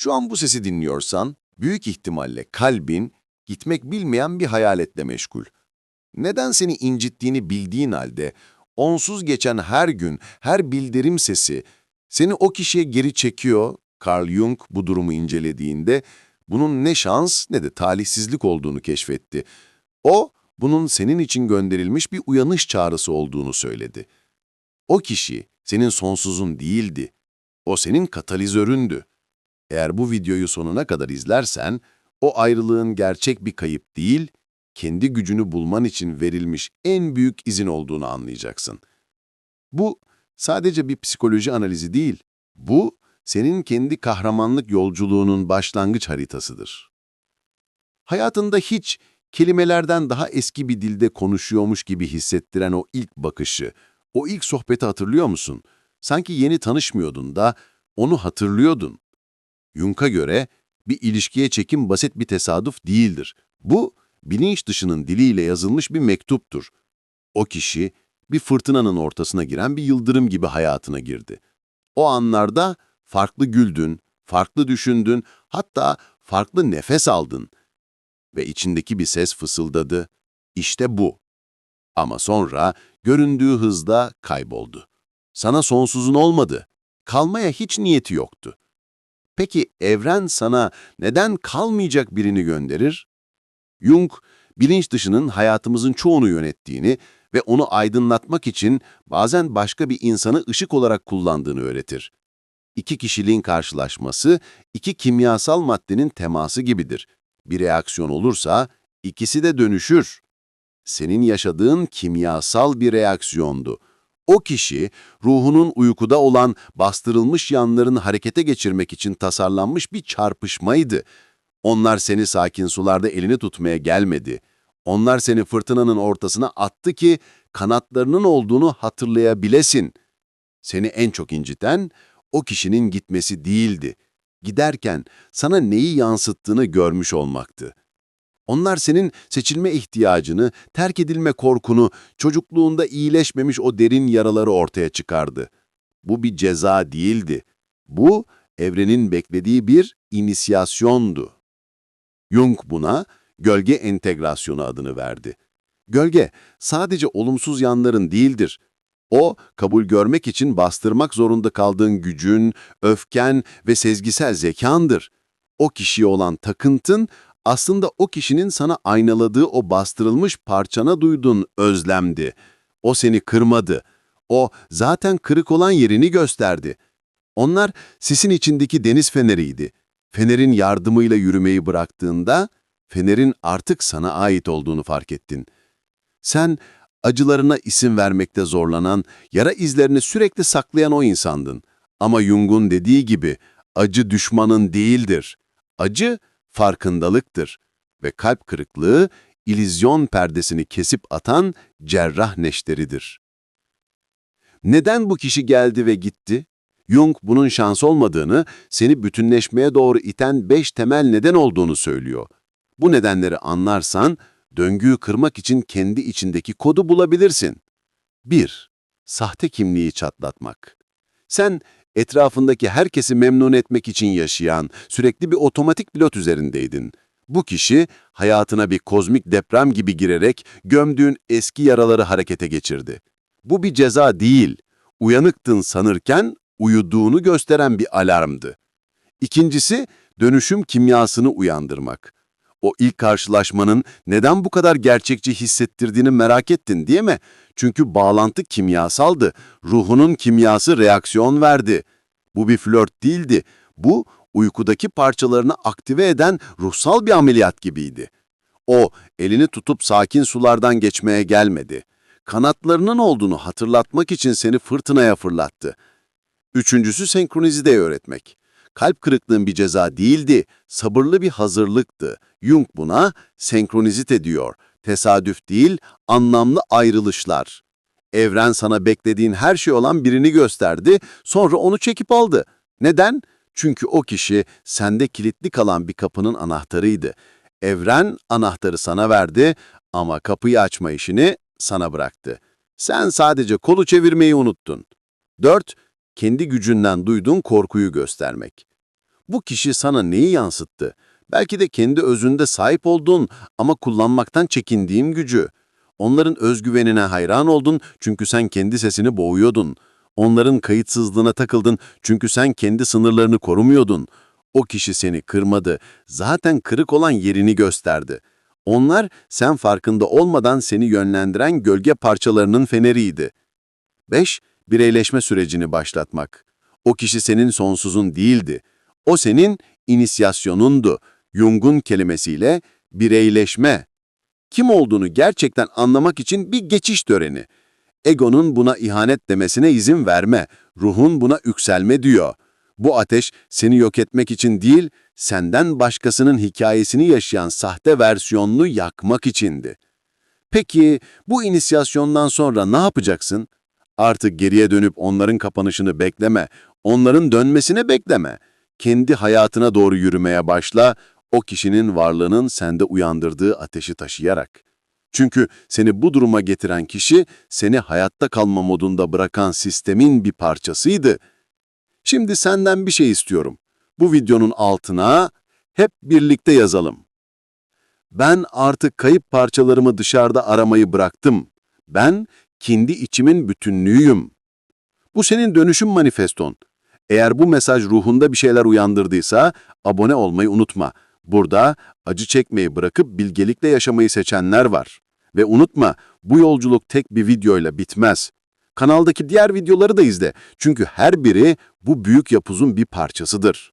Şu an bu sesi dinliyorsan, büyük ihtimalle kalbin gitmek bilmeyen bir hayaletle meşgul. Neden seni incittiğini bildiğin halde, onsuz geçen her gün, her bildirim sesi seni o kişiye geri çekiyor. Carl Jung bu durumu incelediğinde bunun ne şans ne de talihsizlik olduğunu keşfetti. O, bunun senin için gönderilmiş bir uyanış çağrısı olduğunu söyledi. O kişi senin sonsuzun değildi. O senin katalizöründü. Eğer bu videoyu sonuna kadar izlersen, o ayrılığın gerçek bir kayıp değil, kendi gücünü bulman için verilmiş en büyük izin olduğunu anlayacaksın. Bu sadece bir psikoloji analizi değil, bu senin kendi kahramanlık yolculuğunun başlangıç haritasıdır. Hayatında hiç kelimelerden daha eski bir dilde konuşuyormuş gibi hissettiren o ilk bakışı, o ilk sohbeti hatırlıyor musun? Sanki yeni tanışmıyordun da onu hatırlıyordun. Jung'a göre bir ilişkiye çekim basit bir tesadüf değildir. Bu, bilinç dışının diliyle yazılmış bir mektuptur. O kişi, bir fırtınanın ortasına giren bir yıldırım gibi hayatına girdi. O anlarda farklı güldün, farklı düşündün, hatta farklı nefes aldın. Ve içindeki bir ses fısıldadı, işte bu. Ama sonra göründüğü hızda kayboldu. Sana sonsuzun olmadı, kalmaya hiç niyeti yoktu. Peki evren sana neden kalmayacak birini gönderir? Jung, bilinç dışının hayatımızın çoğunu yönettiğini ve onu aydınlatmak için bazen başka bir insanı ışık olarak kullandığını öğretir. İki kişiliğin karşılaşması, iki kimyasal maddenin teması gibidir. Bir reaksiyon olursa ikisi de dönüşür. Senin yaşadığın kimyasal bir reaksiyondu. O kişi, ruhunun uykuda olan bastırılmış yanlarını harekete geçirmek için tasarlanmış bir çarpışmaydı. Onlar seni sakin sularda elini tutmaya gelmedi. Onlar seni fırtınanın ortasına attı ki kanatlarının olduğunu hatırlayabilesin. Seni en çok inciten o kişinin gitmesi değildi. Giderken sana neyi yansıttığını görmüş olmaktı. Onlar senin seçilme ihtiyacını, terk edilme korkunu, çocukluğunda iyileşmemiş o derin yaraları ortaya çıkardı. Bu bir ceza değildi. Bu, evrenin beklediği bir inisyasyondu. Jung buna gölge entegrasyonu adını verdi. Gölge sadece olumsuz yanların değildir. O, kabul görmek için bastırmak zorunda kaldığın gücün, öfken ve sezgisel zekandır. O kişiye olan takıntın aslında o kişinin sana aynaladığı o bastırılmış parçana duyduğun özlemdi. O seni kırmadı. O zaten kırık olan yerini gösterdi. Onlar sisin içindeki deniz feneriydi. Fenerin yardımıyla yürümeyi bıraktığında, fenerin artık sana ait olduğunu fark ettin. Sen acılarına isim vermekte zorlanan, yara izlerini sürekli saklayan o insandın. Ama Jung'un dediği gibi, acı düşmanın değildir. Acı, farkındalıktır ve kalp kırıklığı, ilizyon perdesini kesip atan cerrah neşteridir. Neden bu kişi geldi ve gitti? Jung bunun şans olmadığını, seni bütünleşmeye doğru iten beş temel neden olduğunu söylüyor. Bu nedenleri anlarsan, döngüyü kırmak için kendi içindeki kodu bulabilirsin. 1. Sahte kimliği çatlatmak. Sen etrafındaki herkesi memnun etmek için yaşayan, sürekli bir otomatik pilot üzerindeydin. Bu kişi hayatına bir kozmik deprem gibi girerek gömdüğün eski yaraları harekete geçirdi. Bu bir ceza değil, uyanıktın sanırken uyuduğunu gösteren bir alarmdı. İkincisi, dönüşüm kimyasını uyandırmak. O ilk karşılaşmanın neden bu kadar gerçekçi hissettirdiğini merak ettin değil mi? Çünkü bağlantı kimyasaldı. Ruhunun kimyası reaksiyon verdi. Bu bir flört değildi. Bu, uykudaki parçalarını aktive eden ruhsal bir ameliyat gibiydi. O, elini tutup sakin sulardan geçmeye gelmedi. Kanatlarının olduğunu hatırlatmak için seni fırtınaya fırlattı. Üçüncüsü senkroniziteyi öğretmek. Kalp kırıklığın bir ceza değildi, sabırlı bir hazırlıktı. Jung buna senkronizite diyor. Tesadüf değil, anlamlı ayrılışlar. Evren sana beklediğin her şey olan birini gösterdi, sonra onu çekip aldı. Neden? Çünkü o kişi sende kilitli kalan bir kapının anahtarıydı. Evren anahtarı sana verdi ama kapıyı açma işini sana bıraktı. Sen sadece kolu çevirmeyi unuttun. 4. Kendi gücünden duyduğun korkuyu göstermek. Bu kişi sana neyi yansıttı? Belki de kendi özünde sahip olduğun ama kullanmaktan çekindiğin gücü. Onların özgüvenine hayran oldun çünkü sen kendi sesini boğuyordun. Onların kayıtsızlığına takıldın çünkü sen kendi sınırlarını korumuyordun. O kişi seni kırmadı, zaten kırık olan yerini gösterdi. Onlar sen farkında olmadan seni yönlendiren gölge parçalarının feneriydi. 5. Bireyleşme sürecini başlatmak. O kişi senin sonsuzun değildi. O senin inisiyasyonundu. Jung'un kelimesiyle bireyleşme. Kim olduğunu gerçekten anlamak için bir geçiş töreni. Egonun buna ihanet demesine izin verme. Ruhun buna yükselme diyor. Bu ateş seni yok etmek için değil, senden başkasının hikayesini yaşayan sahte versiyonunu yakmak içindi. Peki bu inisiyasyondan sonra ne yapacaksın? Artık geriye dönüp onların kapanışını bekleme, onların dönmesine bekleme. Kendi hayatına doğru yürümeye başla, o kişinin varlığının sende uyandırdığı ateşi taşıyarak. Çünkü seni bu duruma getiren kişi, seni hayatta kalma modunda bırakan sistemin bir parçasıydı. Şimdi senden bir şey istiyorum. Bu videonun altına hep birlikte yazalım. Ben artık kayıp parçalarımı dışarıda aramayı bıraktım. Ben kendi içimin bütünlüğüyüm. Bu senin dönüşüm manifeston. Eğer bu mesaj ruhunda bir şeyler uyandırdıysa abone olmayı unutma. Burada acı çekmeyi bırakıp bilgelikle yaşamayı seçenler var. Ve unutma bu yolculuk tek bir videoyla bitmez. Kanaldaki diğer videoları da izle. Çünkü her biri bu büyük yapuzun bir parçasıdır.